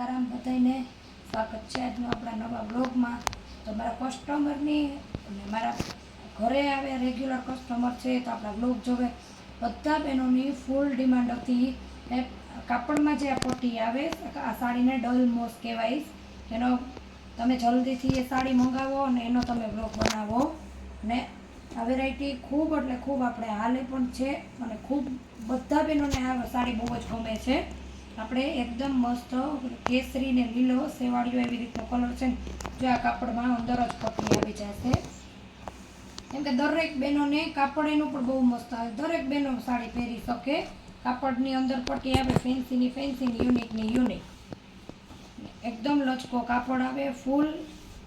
સીતારામ બધાને સ્વાગત છે આજનો આપણા નવા બ્લોગમાં તો મારા કસ્ટમરની અને મારા ઘરે આવે રેગ્યુલર કસ્ટમર છે, તો આપણા બ્લોગ જોવે. બધા બહેનોની ફૂલ ડિમાન્ડ હતી. એ કાપડમાં જે આ પટ્ટી આવે, આ સાડીને ડલ મોસ કહેવાય. એનો તમે જલ્દીથી એ સાડી મંગાવો અને એનો તમે બ્લોગ બનાવો. ને આ વેરાયટી ખૂબ એટલે ખૂબ આપણે હાલે પણ છે અને ખૂબ બધા બહેનોને આ સાડી બહુ જ ગમે છે. આપણે એકદમ મસ્ત કેસરી ને લીલો સેવાળીઓ એવી રીતનો કલર છે ને, જો આ કાપડમાં અંદર જ પકડી આવી જશે. કેમ કે દરેક બહેનોને કાપડ એનું પણ બહુ મસ્ત આવે. દરેક બહેનો સાડી પહેરી શકે. કાપડની અંદર પટ્ટી આવે ફેન્સીની ફેન્સીની યુનિકની યુનિક એકદમ લચકો કાપડ આવે, ફૂલ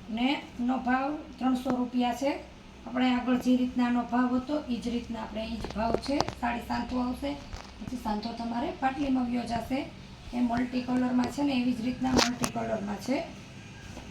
ને નો ભાવ ત્રણસો રૂપિયા છે. આપણે આગળ જે રીતનાનો ભાવ હતો એ જ રીતના આપણે એ જ ભાવ છે. સાડી સાંતો આવશે, પછી સાંતો તમારે પાટલીમાં વ્યો જશે. એ મલ્ટી કલરમાં છે ને, એવી જ રીતના મલ્ટી કલરમાં છે.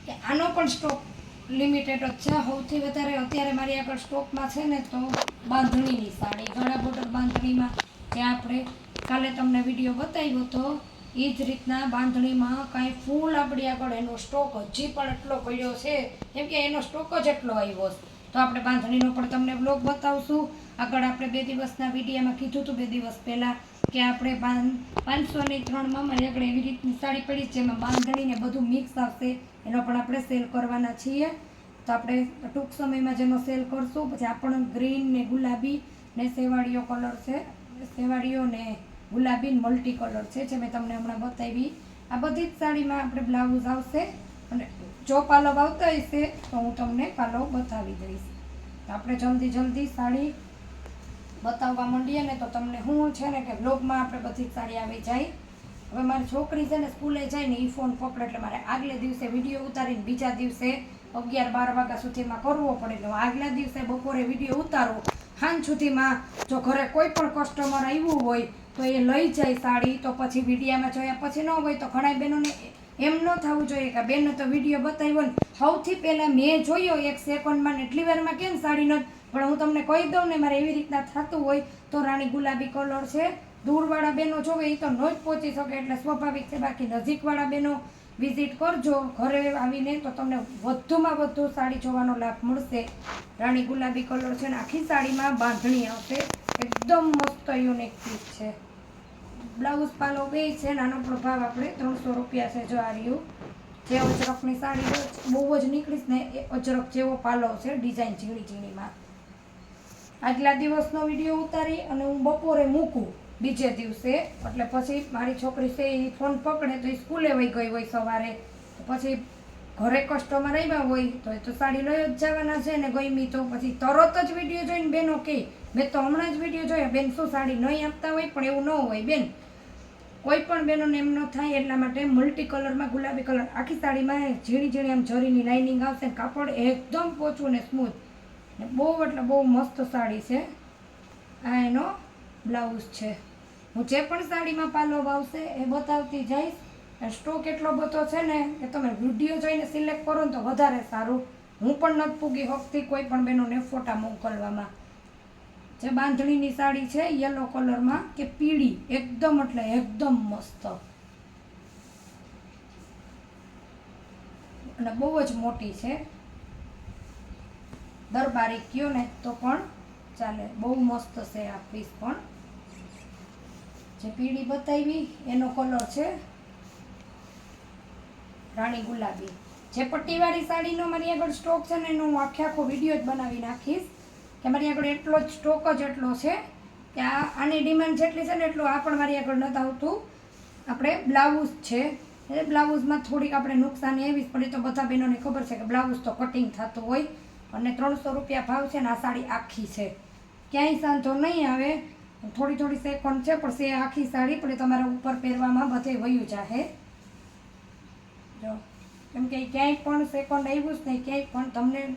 કે આનો પણ સ્ટોક લિમિટેડ જ છે. સૌથી વધારે અત્યારે મારી આગળ સ્ટોકમાં છે ને, તો બાંધણીની સાડી. ગળા બોર્ડર બાંધણીમાં જે આપણે કાલે તમને વીડિયો બતાવ્યો તો, એ જ રીતના બાંધણીમાં કાંઈ ફૂલ આપણી આગળ એનો સ્ટોક હજી પણ એટલો પડ્યો છે. કેમ કે એનો સ્ટોક જ એટલો આવ્યો છે. તો આપણે બાંધણીનો પણ તમને બ્લોગ બતાવશું. આગળ આપણે બે દિવસના વિડીયામાં કીધું હતું, બે દિવસ પહેલાં કે આપણે પાંચસો પાંચસોની ત્રણમાં મારી આગળ એવી રીતની સાડી પડી છે એમાં બાંધણીને બધું મિક્સ આવશે. એનો પણ આપણે સેલ કરવાના છીએ. તો આપણે ટૂંક સમયમાં જેનો સેલ કરશું. પછી આપણને ગ્રીન ને ગુલાબી ને સેવાળીઓ કલર છે. સેવાળીઓ ને ગુલાબી મલ્ટી કલર છે, જે મેં તમને હમણાં બતાવી. આ બધી જ સાડીમાં આપણે બ્લાઉઝ આવશે અને જો પાલવ આવતા હશે તો હું તમને પાલવ બતાવી દઈશ. આપણે જલ્દી જલ્દી સાડી બતાવવા માંડીએ ને તો તમને શું છે ને કે બ્લોગમાં આપણે બધી સાડી આવી જાય. હવે મારી છોકરી છે ને સ્કૂલે જાય ને એ ફોન પકડે એટલે મારે આગલે દિવસે વીડિયો ઉતારીને બીજા દિવસે અગિયાર બાર વાગ્યા સુધીમાં કરવો પડે. એટલે આગલા દિવસે બપોરે વીડિયો ઉતારો. સાંજ સુધીમાં જો ઘરે કોઈ પણ કસ્ટમર આવ્યું હોય તો એ લઈ જાય સાડી. તો પછી વિડીયામાં જોયા પછી ન હોય તો ઘણા બહેનોને એમ ન થવું જોઈએ કે બેનો તો વીડિયો બતાવ્યો ને. સૌથી પહેલાં મેં જોયો એક સેકન્ડમાં એટલી વારમાં કેમ સાડી ન પણ હું તમને કહી દઉં ને, મારે એવી રીતના થતું હોય તો રાણી ગુલાબી કલર છે. દૂરવાળા બહેનો જોવે એ તો ન જ પહોંચી શકે એટલે સ્વાભાવિક છે. બાકી નજીકવાળા બહેનો વિઝિટ કરજો ઘરે આવીને તો તમને વધુમાં વધુ સાડી જોવાનો લાભ મળશે. રાણી ગુલાબી કલર છે ને, આખી સાડીમાં બાંધણી આવશે. એકદમ મસ્ત યુનિક પીસ છે. બ્લાઉઝ પાલો બે છે નાનો પણ ભાવ આપણે ત્રણસો રૂપિયા છે જો આ રહ્યું. જે અજરકની સાડી બહુ જ નીકળીશ ને, એ અજરક જેવો પાલો છે, ડિઝાઇન ઝીણી ઝીણીમાં. આગલા દિવસનો વીડિયો ઉતારી અને હું બપોરે મૂકું બીજે દિવસે. એટલે પછી મારી છોકરી છે એ ફોન પકડે તો એ સ્કૂલે વહી ગઈ હોય સવારે. પછી ઘરે કસ્ટમર આવ્યા હોય તો એ તો સાડી લઈ જ જવાના છે ને ગમી તો. પછી તરત જ વીડિયો જોઈને બેનો કે, મેં તો હમણાં જ વીડિયો જોયા. બેન, શું સાડી નહીં આપતા હોય? પણ એવું ન હોય, બેન. કોઈ પણ બેનોને એમ ન થાય એટલા માટે મલ્ટી કલરમાં ગુલાબી કલર. આખી સાડીમાં ઝીણી ઝીણી આમ જરીની લાઇનિંગ આવશે ને કાપડ એકદમ પોચું ને સ્મૂથ. બહુ એટલે બહુ મસ્ત સાડી છે. આ એનો બ્લાઉઝ છે. હું જે પણ સાડીમાં પાલો વાવશે એ બતાવતી જઈશ. એ સ્ટોક એટલો બધો છે ને કે તમે વીડિયો જોઈને સિલેક્ટ કરો ને તો વધારે સારું. હું પણ નથી પૂગી હકતી કોઈ પણ બહેનોને ફોટા મોકલવામાં. જે બાંધણીની સાડી છે યલો કલરમાં કે પીળી, એકદમ એટલે એકદમ મસ્ત. અને બહુ જ મોટી છે. દરબારી કયો ને તો પણ ચાલે. બહુ મસ્ત છે આ પીસ પણ. જે પીળી બતાવી, એનો કલર છે રાણી ગુલાબી. જે પટ્ટીવાળી સાડીનો મારી આગળ સ્ટોક છે ને, એનો હું આખે આખો વીડિયો જ બનાવી નાખીશ કે મારી આગળ એટલો જ સ્ટોક જ એટલો છે કે આ, આની ડિમાન્ડ જેટલી છે ને એટલું આ પણ મારી આગળ નથી આવતું. આપણે બ્લાઉઝ છે. એ બ્લાઉઝમાં થોડીક આપણે નુકસાની એવી પણ એ તો બધા બહેનોને ખબર છે કે બ્લાઉઝ તો કટિંગ થતું હોય. અને ત્રણસો રૂપિયા ભાવ છે ને આ સાડી આખી છે. ક્યાંય સાંધો નહીં આવે. થોડી થોડી સેકન્ડ છે, પણ સે આખી સાડી, પણ તમારા ઉપર પહેરવામાં બધે વયું જાહે. જો, કેમ કે ક્યાંય પણ સેકન્ડ આવ્યું જ નહીં, ક્યાંય પણ તમને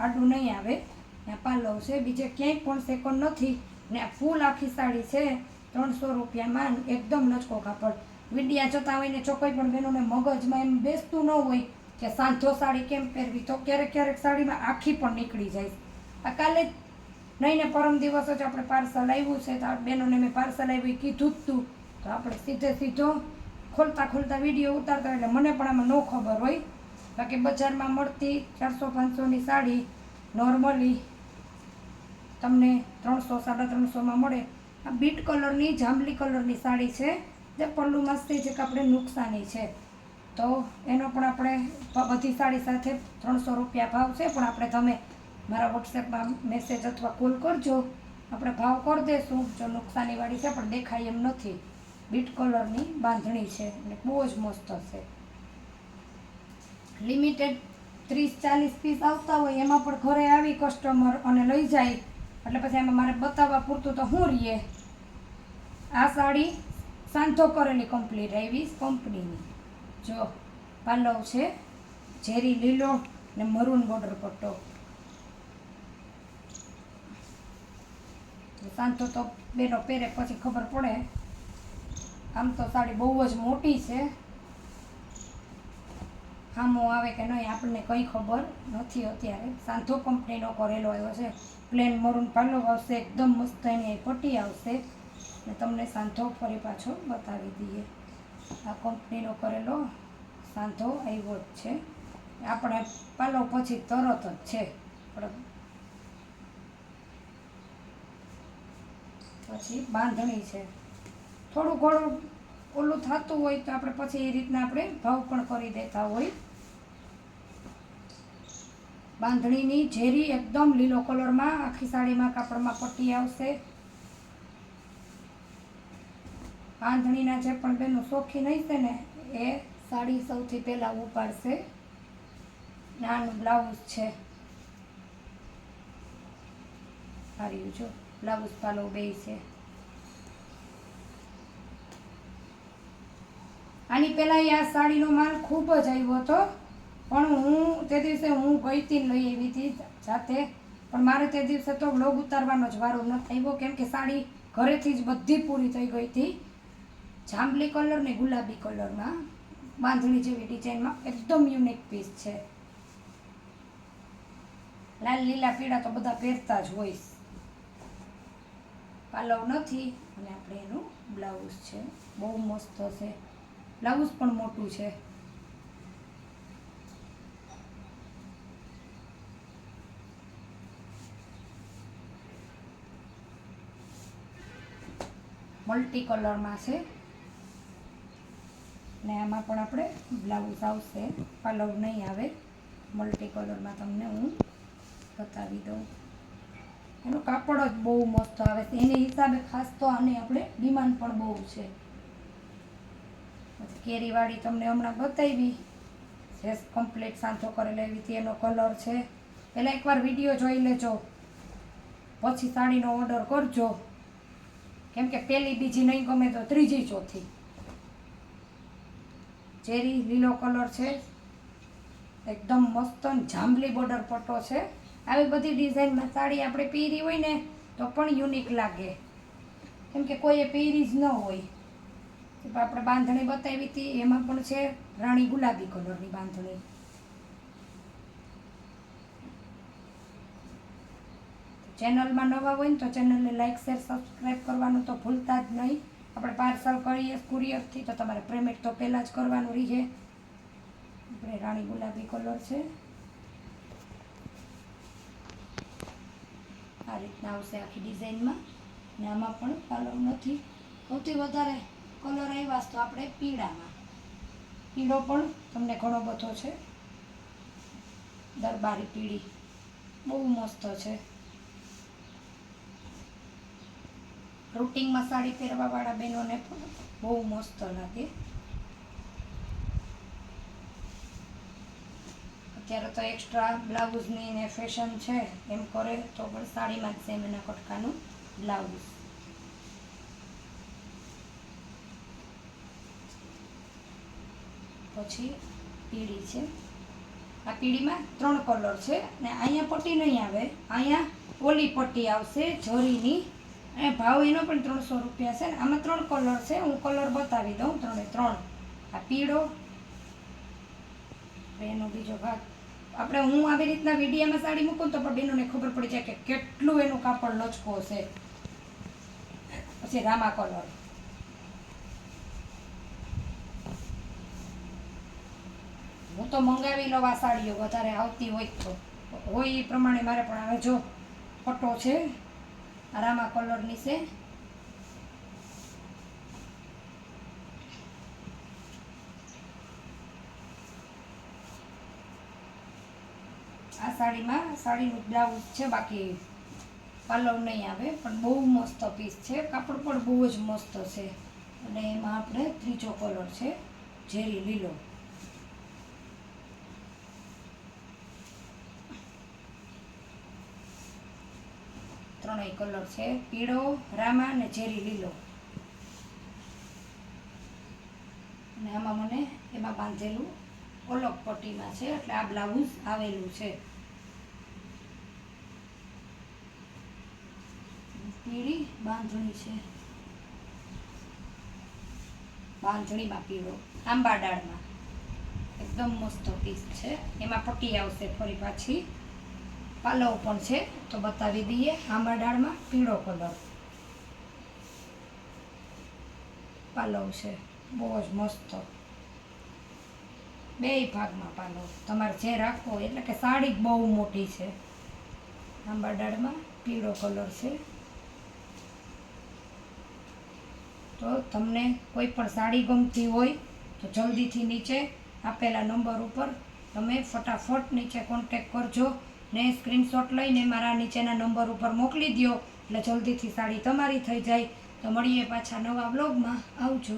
આડું નહીં આવે. ત્યાં પાલવ છે, બીજે ક્યાંય પણ સેકન્ડ નથી. ને આ ફૂલ આખી સાડી છે, ત્રણસો રૂપિયામાં, એકદમ લચકો કાપડ. વિડિયા જોતા હોય ને કોઈ પણ બહેનોને મગજમાં એમ બેસતું ન હોય. કે સાંધો સાડી કેમ પહેરવી? તો ક્યારેક ક્યારેક સાડીમાં આખી પણ નીકળી જાય. આ કાલે નહીં ને પરમ દિવસ જ આપણે પાર્સલ આવ્યું છે, તો બહેનોને મેં પાર્સલ આવ્યું કીધું જ તું. તો આપણે સીધે સીધો ખોલતા ખોલતા વીડિયો ઉતારતા એટલે મને પણ આમાં ન ખબર હોય. બાકી બજારમાં મળતી ચારસો પાંચસોની સાડી નોર્મલી તમને ત્રણસો સાડા ત્રણસોમાં મળે. આ બીટ કલરની જાંબલી કલરની સાડી છે, જે પલ્લુ મસ્તી છે કે આપણે નુકસાની છે. તો એનો પણ આપણે બધી સાડી સાથે ત્રણસો રૂપિયા ભાવ છે, પણ આપણે તમે મારા વોટ્સએપમાં મેસેજ અથવા કોલ કરજો. આપણે ભાવ કરી દઈશું જો નુકસાનીવાળી છે, પણ દેખાય એમ નથી. બીટ કલરની બાંધણી છે અને બહુ જ મસ્ત છે. લિમિટેડ ત્રીસ ચાલીસ પીસ આવતા હોય, એમાં પણ ઘરે આવી કસ્ટમર અને લઈ જાય. એટલે પછી એમાં મારે બતાવવા પૂરતું તો હું રહીએ આ સાડી સાંધો કરેલી કમ્પ્લીટ આવી કંપનીની જો પાલવ છે, ઝેરી લીલો ને મરૂન બોર્ડર પટ્ટો. સાંધો તો બેનો પહેરે, પછી ખબર પડે. આમ તો સાડી બહુ જ મોટી છે. આમો આવે કે નહીં, આપણને કંઈ ખબર નથી અત્યારે. સાંધો કંપનીનો કરેલો આવ્યો છે. પ્લેન મરૂન પાલો આવશે, એકદમ મસ્ત એની પટ્ટી આવશે. ને તમને સાંધો ફરી પાછો બતાવી દઈએ. આ કંપનીનો કરેલો સાંધો આવ્યો જ છે. આપણે પાલો પછી તરત જ છે. પછી બાંધણી છે. થોડું ઘણું ઓલું થતું હોય તો આપણે પછી એ રીતના આપણે ભાવ પણ કરી દેતા હોય. બાંધણીની ઝેરી એકદમ લીલો કલરમાં આખી સાડીમાં કાપડમાં પટ્ટી આવશે. બાંધણીના જે પણ બેનો શોખીન હશે ને, એ સાડી સૌથી પહેલાં ઉપાડશે. નાનું બ્લાઉઝ છે. હાર્યું જો. બ્લાઉઝ પાલો બે છે. આની પહેલાં આ સાડીનો માલ ખૂબ જ આવ્યો હતો. પણ હું તે દિવસે હું ગઈ ને લઈ આવી હતી જાતે. પણ મારે તે દિવસે તો બ્લોગ ઉતારવાનો જ વારો નથી આવ્યો કેમ કે સાડી ઘરેથી જ બધી પૂરી થઈ ગઈ હતી. જાંબલી કલર ને ગુલાબી કલરમાં બાંધણી જેવી ડિઝાઇનમાં એકદમ યુનિક પીસ છે. લાલ, લીલા, પીળા તો બધા પહેરતા જ હોય. પાલવ નથી અને આપણે એનું બ્લાઉઝ છે. બહુ મસ્ત છે બ્લાઉઝ પણ મોટું છે. મલ્ટી કલરમાં છે. ને આમાં પણ આપણે બ્લાઉઝ આવશે. પાલવ નહીં આવે. મલ્ટી કલરમાં તમને હું બતાવી દઉં. એનો કાપડ જ બહુ મસ્ત આવે છે. એને હિસાબે ખાસ તો આની આપણે ડિમાન્ડ પણ બહુ છે. કેરીવાળી તમને હમણાં બતાવી. જે કમ્પ્લીટ સાંથો કરેલો, એવી હતી એનો કલર છે. પહેલાં એકવાર વીડિયો જોઈ લેજો. પછી સાડીનો ઓર્ડર કરજો. કેમ કે પહેલી બીજી નહીં ગમે તો ત્રીજી ચોથી. ચેરી લીલો કલર છે. એકદમ મસ્ત જાંબલી બોર્ડર પટ્ટો છે. આવી બધી ડિઝાઇનમાં સાડી આપણે પહેરી હોય ને, તો પણ યુનિક લાગે. કેમ કે કોઈએ પહેરી જ ન હોય. આપણે બાંધણી બતાવી હતી, એમાં પણ છે રાણી ગુલાબી કલરની બાંધણી. ચેનલમાં નવા હોય ને, તો ચેનલને લાઇક શેર સબસ્ક્રાઈબ કરવાનું તો ભૂલતા જ નહીં. આપણે પાર્સલ કરીએ કુરિયરથી, તો તમારે પેમેન્ટ તો પહેલાં જ કરવાનું રહીએ આપણે રાણી ગુલાબી કલર છે. આ રીતના આવશે આખી ડિઝાઇનમાં. ને આમાં પણ કલર નથી. સૌથી વધારે કલર આવ્યા તો આપણે પીળામાં. પીળો પણ તમને ઘણો બધો છે. દરબારી પીળી. બહુ મસ્ત છે. રૂટિંગમાં સાડી પહેરવાવાળા બહેનોને પણ બહુ મસ્ત લાગે. અત્યારે તો એક્સ્ટ્રા બ્લાઉઝની ને ફેશન છે, એમ કરે તો પણ સાડીમાં જ સેમ એના કટકાનું બ્લાઉઝ. પછી પીળી છે. આ પીળીમાં ત્રણ કલર છે ને અહીંયા પટ્ટી નહીં આવે, અહીંયા ઓલી પટ્ટી આવશે જરીની અને ભાવ એનો પણ ત્રણસો રૂપિયા છે ને? આમાં ત્રણ કલર છે. હું કલર બતાવી દઉં ત્રણે ત્રણ. આ પીળો એનો બીજો ભાગ. આપણે હું આવી રીતના વિડીયામાં સાડી મૂકું તો પણ બેનોને ખબર પડી જાય કે કેટલું એનું કાપડ લચકો છે. પછી રામા કલર હું તો મંગાવી લઉં આ સાડીઓ. વધારે આવતી હોય તો. હોય એ પ્રમાણે મારે પણ આવે જો ફોટો છે. રામા કલરની છે આ સાડીમાં સાડીનું બ્લાઉઝ છે, બાકી પલ્લવ નહીં આવે, પણ બહુ મસ્ત પીસ છે. કાપડ પણ બહુ જ મસ્ત છે. અને એમાં આપણે ત્રીજો કલર છે, ઝેરી લીલો. ત્રણેય કલર છે. પીળો, રામા અને ઝેરી લીલો. અને આમાં મને એમાં બાંધેલું ઓલક પટ્ટીમાં છે. એટલે આ બ્લાઉઝ આવેલું છે. પીળી, બાંધણી છે. બાંધણીમાં પીળો. આંબા ડાળમાં એકદમ મસ્ત પીસ છે. એમાં પટ્ટી આવશે ફરી પાછી. પાલવ પણ છે, તો બતાવી દઈએ આંબા ડાળમાં પીળો કલર. પાલવ છે, બહુ જ મસ્ત. બેય ભાગમાં પાલવ. તમારે જે રાખવો એટલે કે સાડી બહુ મોટી છે. આંબા ડાળમાં પીળો કલર છે. તો તમને કોઈ પણ સાડી ગમતી હોય, તો જલ્દીથી નીચે આપેલા નંબર ઉપર તમે ફટાફટ નીચે કોન્ટેક કરજો. ને સ્ક્રીનશોટ લઈને મારા નીચેના નંબર ઉપર મોકલી દો એટલે જલ્દીથી સાડી તમારી થઈ જાય. તો મળીએ પાછા નવા બ્લોગમાં. આવજો.